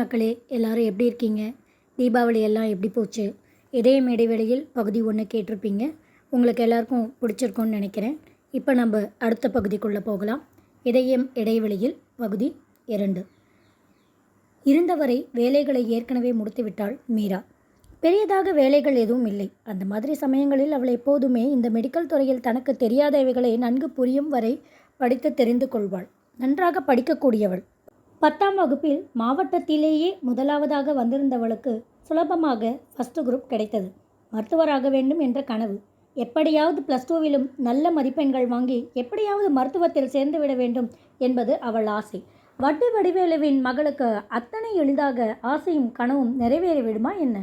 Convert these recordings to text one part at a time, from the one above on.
மக்களே எல்லாரும் எப்படி இருக்கீங்க? தீபாவளி எல்லாம் எப்படி போச்சு? இதயம் இடைவெளியில் பகுதி ஒன்று கேட்டிருப்பீங்க. உங்களுக்கு எல்லாருக்கும் பிடிச்சிருக்கும்னு நினைக்கிறேன். இப்போ நம்ம அடுத்த பகுதிக்குள்ளே போகலாம். இதயம் இடைவெளியில் பகுதி இரண்டு. இருந்தவரை வேலைகளை ஏற்கனவே முடித்துவிட்டாள் மீரா. பெரியதாக வேலைகள் எதுவும் இல்லை. அந்த மாதிரி சமயங்களில் அவள் எப்போதுமே இந்த மெடிக்கல் துறையில் தனக்கு தெரியாதவைகளை நன்கு புரியும் வரை படித்து தெரிந்து கொள்வாள். நன்றாக படிக்கக்கூடியவள். பத்தாம் வகுப்பில் மாவட்டத்திலேயே முதலாவதாக வந்திருந்தவளுக்கு சுலபமாக ஃபஸ்ட்டு குரூப் கிடைத்தது. மருத்துவராக வேண்டும் என்ற கனவு. எப்படியாவது ப்ளஸ் டூவிலும் நல்ல மதிப்பெண்கள் வாங்கி எப்படியாவது மருத்துவத்தில் சேர்ந்து விட வேண்டும் என்பது அவள் ஆசை. வட்டி வடிவேலுவின் மகளுக்கு அத்தனை எளிதாக ஆசையும் கனவும் நிறைவேறிவிடுமா என்ன?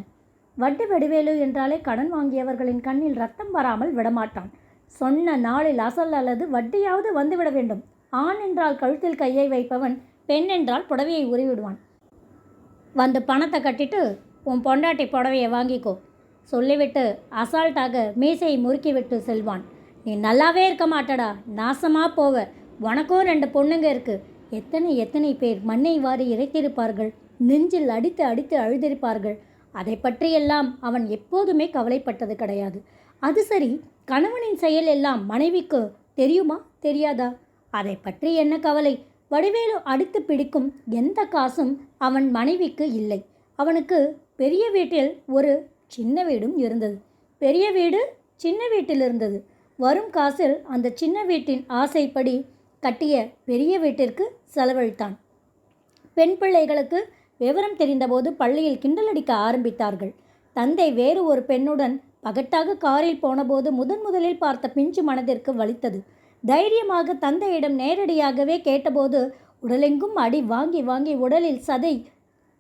வட்டி வடிவேலு என்றாலே கடன் வாங்கியவர்களின் கண்ணில் ரத்தம் வராமல் விடமாட்டான். சொன்ன நாளில் அசல் அல்லது வட்டியாவது வந்துவிட வேண்டும். ஆண் என்றால் கழுத்தில் கையை வைப்பவன் பெண் என்றால் புடவையை உருவிடுவான் வந்து பணத்தை கட்டிட்டு உன் பொண்டாட்டி புடவையை வாங்கிக்கோ. சொல்லிவிட்டு அசால்ட்டாக மீசையை முறுக்கிவிட்டு செல்வான். நீ நல்லாவே இருக்க மாட்டடா. நாசமாக போவ. உனக்கும் ரெண்டு பொண்ணுங்க இருக்கு. எத்தனை எத்தனை பேர் மண்ணை வாரி இறைத்திருப்பார்கள். நெஞ்சில் அடித்து அடித்து அழுதிருப்பார்கள். அதை பற்றியெல்லாம் அவன் எப்போதுமே கவலைப்பட்டது கிடையாது. அது சரி கணவனின் செயல் எல்லாம் மனைவிக்கு தெரியுமா? தெரியாதா? அதை பற்றி என்ன கவலை? வடிவேலு அடித்து பிடிக்கும் எந்த காசும் அவன் மனைவிக்கு இல்லை. அவனுக்கு பெரிய வீட்டில் ஒரு சின்ன வீடும் இருந்தது. பெரிய வீடு சின்ன வீட்டில் இருந்தது. வரும் காசில் அந்த சின்ன வீட்டின் ஆசைப்படி கட்டிய பெரிய வீட்டிற்கு செலவழித்தான். பெண் பிள்ளைகளுக்கு விவரம் தெரிந்தபோது பள்ளியில் கிண்டலடிக்க ஆரம்பித்தார்கள். தந்தை வேறு ஒரு பெண்ணுடன் பகட்டாக காரில் போனபோது முதன் முதலில் பார்த்த பிஞ்சு மனதிற்கு வலித்தது. தைரியமாக தந்தையிடம் நேரடியாகவே கேட்டபோது உடலெங்கும் அடி வாங்கி வாங்கி உடலில் சதை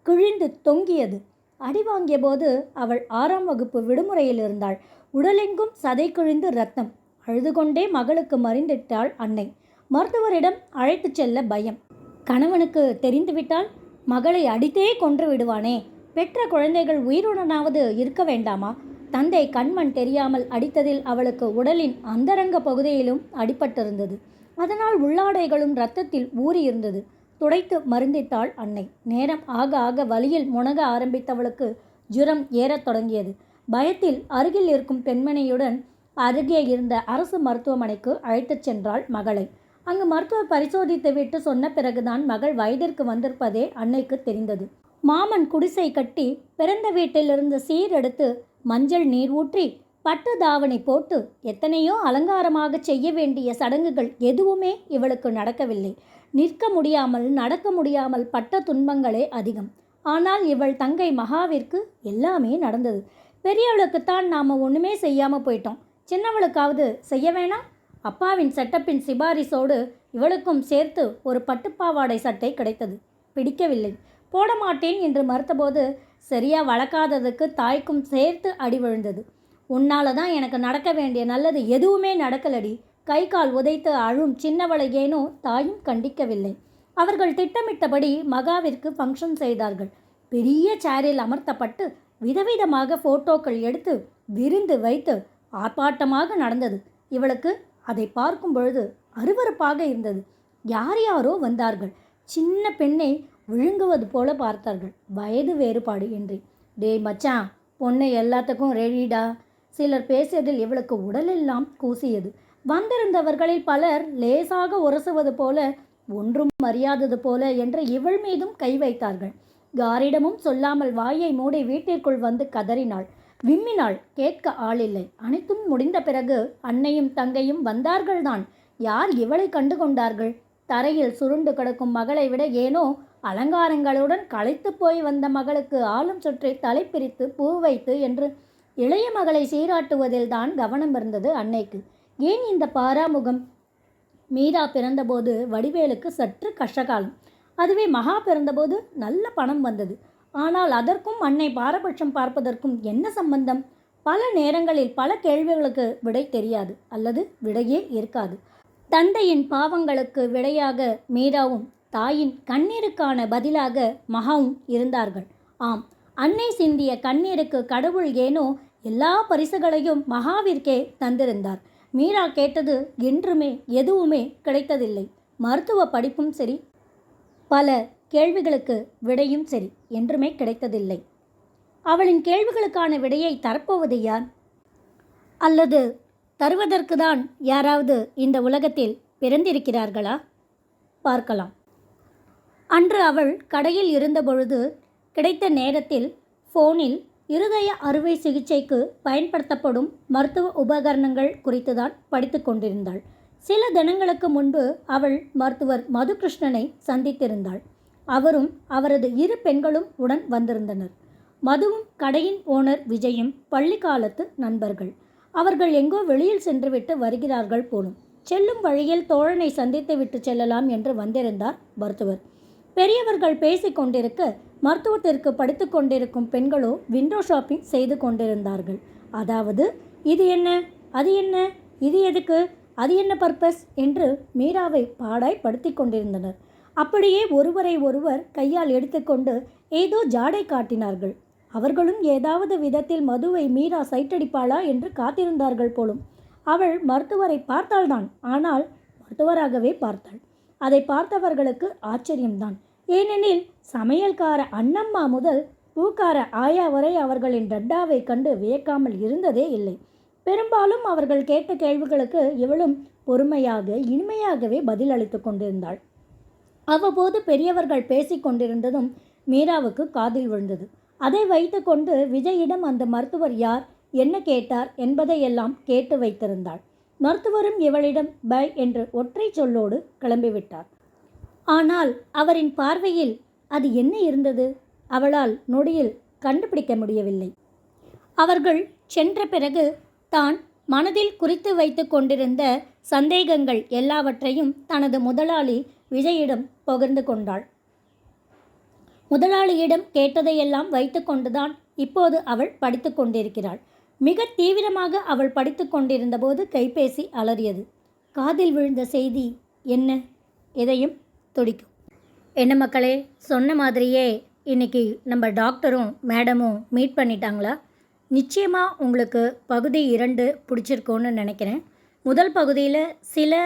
கிழிந்து தொங்கியது. அடி வாங்கிய போது அவள் ஆறாம் வகுப்பு விடுமுறையில் இருந்தாள். உடலெங்கும் சதை கிழிந்து ரத்தம். அழுது கொண்டே மகளுக்கு மறிந்திட்டாள் அன்னை. மருத்துவரிடம் அழைத்துச் செல்ல பயம். கணவனுக்கு தெரிந்துவிட்டால் மகளை அடித்தே கொன்று விடுவானே. பெற்ற குழந்தைகள் உயிருடனாவது இருக்க வேண்டாமா? தந்தை கண்மண் தெரியாமல் அடித்ததில் அவளுக்கு உடலின் அந்தரங்க பகுதியிலும் அடிபட்டிருந்தது. அதனால் உள்ளாடைகளும் இரத்தத்தில் ஊறியிருந்தது. துடைத்து மருந்திட்டாள் அன்னை. நேரம் ஆக ஆக வலியில் முணக ஆரம்பித்தவளுக்கு ஜுரம் ஏறத் தொடங்கியது. பயத்தில் அருகில் இருக்கும் பெண்மணியுடன் அருகே இருந்த அரசு மருத்துவமனைக்கு அழைத்துச் சென்றாள் மகளை. அங்கு மருத்துவர் பரிசோதித்துவிட்டு சொன்ன பிறகுதான் மகள் வயதிற்கு வந்திருப்பதே அன்னைக்கு தெரிந்தது. மாமன் குடிசை கட்டி பிறந்த வீட்டிலிருந்து சீர் எடுத்து மஞ்சள் நீர் ஊற்றி பட்டு தாவணி போட்டு எத்தனையோ அலங்காரமாக செய்ய வேண்டிய சடங்குகள் எதுவுமே இவளுக்கு நடக்கவில்லை. நிற்க முடியாமல் நடக்க முடியாமல் பட்ட துன்பங்களே அதிகம். ஆனால் இவள் தங்கை மகாவிற்கு எல்லாமே நடந்தது. பெரியவளுக்குத்தான் நாம் ஒன்றுமே செய்யாமல் போயிட்டோம். சின்னவளுக்காவது செய்ய வேணாம்? அப்பாவின் செட்டப்பின் சிபாரிசோடு இவளுக்கும் சேர்த்து ஒரு பட்டுப்பாவாடை சட்டை கிடைத்தது. பிடிக்கவில்லை. போட மாட்டேன் என்று மறுத்தபோது சரியா வளர்க்காததுக்கு தாய்க்கும் சேர்த்து அடி விழுந்தது. உன்னால தான் எனக்கு நடக்க வேண்டிய நல்லது எதுவுமே நடக்கலடி. கை கால் உதைத்து அழும் சின்னவளை ஏனோ தாயும் கண்டிக்கவில்லை. அவர்கள் திட்டமிட்டபடி மகாவிற்கு ஃபங்க்ஷன் செய்தார்கள். பெரிய சேரில் அமர்த்தப்பட்டு விதவிதமாக ஃபோட்டோக்கள் எடுத்து விருந்து வைத்து ஆர்ப்பாட்டமாக நடந்தது. இவளுக்கு அதை பார்க்கும் பொழுது அருவருப்பாக இருந்தது. யார் யாரோ வந்தார்கள். சின்ன பெண்ணை விழுங்குவது போல பார்த்தார்கள். வயது வேறுபாடு என்று டேய் மச்சான் பொண்ணு எல்லாத்துக்கும் ரெடிடா. சிலர் பேசியதில் இவளுக்கு உடலெல்லாம் கூசியது. வந்திருந்தவர்களில் பலர் லேசாக உரசுவது போல ஒன்றும் அறியாதது போல என்று இவள் மீதும் கை வைத்தார்கள். யாரிடமும் சொல்லாமல் வாயை மூடி வீட்டிற்குள் வந்து கதறினாள். விம்மினாள். கேட்க ஆளில்லை. அனைத்தும் முடிந்த பிறகு அன்னையும் தங்கையும் வந்தார்கள்தான். யார் இவளை கண்டு கொண்டார்கள்? தரையில் சுருண்டு கிடக்கும் மகளை விட ஏனோ அலங்காரங்களுடன் களைத்து போய் வந்த மகளுக்கு ஆளும் சுற்றி தலை பிரித்து பூ வைத்து என்று இளைய மகளை சீராட்டுவதில் தான் கவனம் இருந்தது அன்னைக்கு. ஏன் இந்த பாராமுகம்? மீரா பிறந்தபோது வடிவேலுக்கு சற்று கஷ்டகாலம். அதுவே மகா பிறந்தபோது நல்ல பணம் வந்தது. ஆனால் அதற்கும் அன்னை பாரபட்சம் பார்ப்பதற்கும் என்ன சம்பந்தம்? பல நேரங்களில் பல கேள்விகளுக்கு விடை தெரியாது அல்லது விடையே இருக்காது. தந்தையின் பாவங்களுக்கு விடையாக மீராவும் தாயின் கண்ணீருக்கான பதிலாக மகாவும் இருந்தார்கள். ஆம் அன்னை சிந்திய கண்ணீருக்கு கடவுள் ஏனோ எல்லா பரிசுகளையும் மகாவிற்கே தந்திருந்தார். மீரா கேட்டது என்றுமே எதுவுமே கிடைத்ததில்லை. மருத்துவ படிப்பும் சரி பல கேள்விகளுக்கு விடையும் சரி என்றுமே கிடைத்ததில்லை. அவளின் கேள்விகளுக்கான விடையை தரப்போவது யார்? அல்லது தருவதற்கு தான் யாராவது இந்த உலகத்தில் பிறந்திருக்கிறார்களா? பார்க்கலாம். அன்று அவள் கடையில் இருந்தபொழுது கிடைத்த நேரத்தில் ஃபோனில் இருதய அறுவை சிகிச்சைக்கு பயன்படுத்தப்படும் மருத்துவ உபகரணங்கள் குறித்து தான் படித்து கொண்டிருந்தாள். சில தினங்களுக்கு முன்பு அவள் மருத்துவர் மதுகிருஷ்ணனை சந்தித்திருந்தாள். அவரும் அவரது இரு பெண்களும் உடன் வந்திருந்தனர். மதுவும் கடையின் ஓனர் விஜயும் பள்ளி காலத்து நண்பர்கள். அவர்கள் எங்கோ வெளியில் சென்றுவிட்டு வருகிறார்கள் போலும். செல்லும் வழியில் தோழனை சந்தித்து விட்டு செல்லலாம் என்று வந்திருந்தார் மருத்துவர். பெரியவர்கள் பேசிக் கொண்டிருக்க மருத்துவத்திற்கு படித்து கொண்டிருக்கும் பெண்களோ விண்டோ ஷாப்பிங் செய்து கொண்டிருந்தார்கள். அதாவது இது என்ன? அது என்ன? இது எதுக்கு? அது என்ன பர்பஸ் என்று மீராவை பாடாய் படுத்தி கொண்டிருந்தனர். அப்படியே ஒருவரை ஒருவர் கையால் எடுத்துக்கொண்டு ஏதோ ஜாடை காட்டினார்கள். அவர்களும் ஏதாவது விதத்தில் மதுவை மீரா சைட்டடிப்பாளா என்று காத்திருந்தார்கள் போலும். அவள் மருத்துவரை பார்த்தாள்தான். ஆனால் மருத்துவராகவே பார்த்தாள். அதை பார்த்தவர்களுக்கு ஆச்சரியம்தான். ஏனெனில் சமையல்கார அண்ணம்மா முதல் பூக்கார ஆயா வரை அவர்களின் டட்டாவை கண்டு வியக்காமல் இருந்ததே இல்லை. பெரும்பாலும் அவர்கள் கேட்ட கேள்விகளுக்கு இவளும் பொறுமையாக இனிமையாகவே பதில் அளித்து கொண்டிருந்தாள். அவ்வப்போது பெரியவர்கள் பேசிக் கொண்டிருந்ததும் மீராவுக்கு காதில் விழுந்தது. அதை வைத்துக்கொண்டு விஜயிடம் அந்த மருத்துவர் யார்? என்ன கேட்டார்? என்பதையெல்லாம் கேட்டு வைத்திருந்தாள். மருத்துவரும் இவளிடம் பை என்று ஒற்றை சொல்லோடு கிளம்பிவிட்டார். ஆனால் அவரின் பார்வையில் அது என்ன இருந்தது? அவளால் நொடியில் கண்டுபிடிக்க முடியவில்லை. அவர்கள் சென்ற பிறகு தான் மனதில் குறித்து வைத்து கொண்டிருந்த சந்தேகங்கள் எல்லாவற்றையும் தனது முதலாளி விஜயிடம் பகிர்ந்து கொண்டாள். முதலாளியிடம் கேட்டதையெல்லாம் வைத்துக்கொண்டுதான் இப்போது அவள் படித்து கொண்டிருக்கிறாள். மிக தீவிரமாக அவள் படித்து கொண்டிருந்தபோது கைபேசி அலறியது. காதில் விழுந்த செய்தி என்ன? எதையும் துடிக்கும். என்ன மக்களே சொன்ன மாதிரியே இன்னைக்கு நம்ம டாக்டரும் மேடமும் மீட் பண்ணிட்டாங்களா? நிச்சயமாக உங்களுக்கு பகுதி இரண்டு பிடிச்சிருக்கோன்னு நினைக்கிறேன். முதல் பகுதியில் சில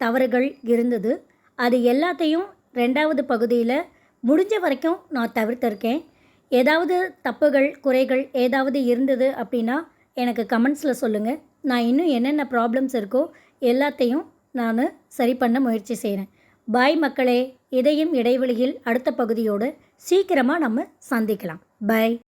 தவறுகள் இருந்தது. அது எல்லாத்தையும் ரெண்டாவது பகுதியில் முடிஞ்ச வரைக்கும் நான் தவிர்த்திருக்கேன். ஏதாவது தப்புகள் குறைகள் ஏதாவது இருந்தது அப்படின்னா எனக்கு கமெண்ட்ஸில் சொல்லுங்கள் நான் இன்னும் என்னென்ன ப்ராப்ளம்ஸ் இருக்கோ எல்லாத்தையும் நான் சரி பண்ண முயற்சி செய்கிறேன் பாய் மக்களே இதையும் இடைவெளியில் அடுத்த பகுதியோடு சீக்கிரமாக நம்ம சந்திக்கலாம். பாய்.